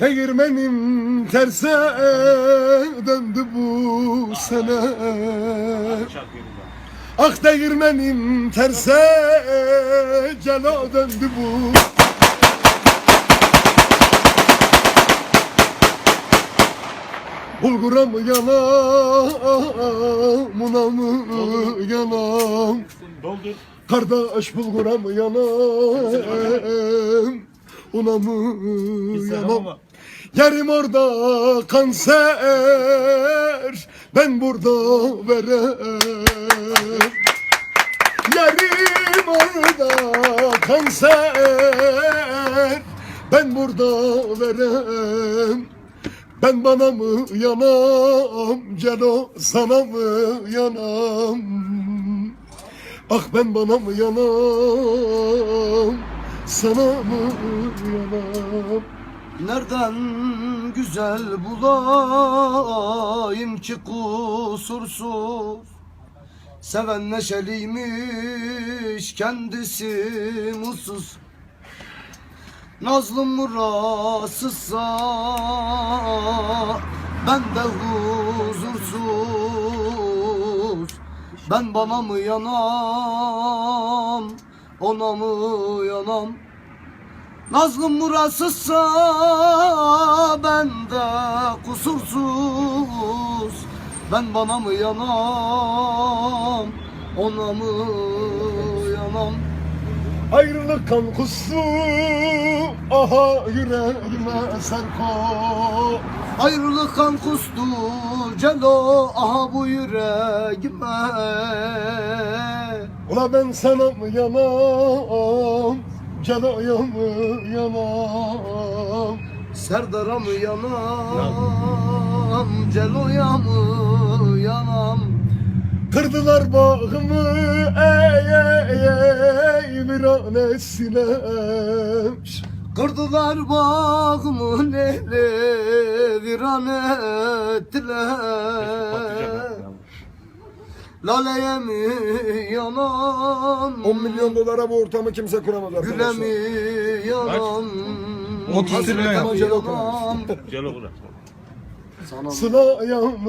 Değirmenim terse döndü bu sene. Ah değirmenim terse cela döndü bu. Bulgura mı yanam, una mı yanam. Kardeş bulgura mı yanam, una mı yanam Yerim orada kanser, ben burada verem Yerim orada kanser, ben burada verem ben bana mı yanam, Celo sana mı yanam? Ah ben bana mı yanam, sana mı yanam? Nereden güzel bulayım ki kusursuz? Seven neşeliymiş kendisi mutsuz. Nazlım murasızsa ben de huzursuz. Ben bana mı yanam ona mı yanam Nazlım murasızsa ben de kusursuz. Ben bana mı yanam ona mı yanam? Ayrılık kan kustu, aha yüreğime serko. Ayrılık kan kustu celo aha bu yüreğime. Ula ben sana mı yanam, Mı yanam? Serdar'a mı yanam celoya mı yanam Kırdılar bağımı ey ey ey viranesine Kırdılar bağımı neyle viran ettiler Laleye mi yanam 10 milyon dolara bu ortamı kimse kuramaz arkadaşlar. mi yanam 30 lira hasrete mi yap. yanam Celo bırak. Sana mı yanayım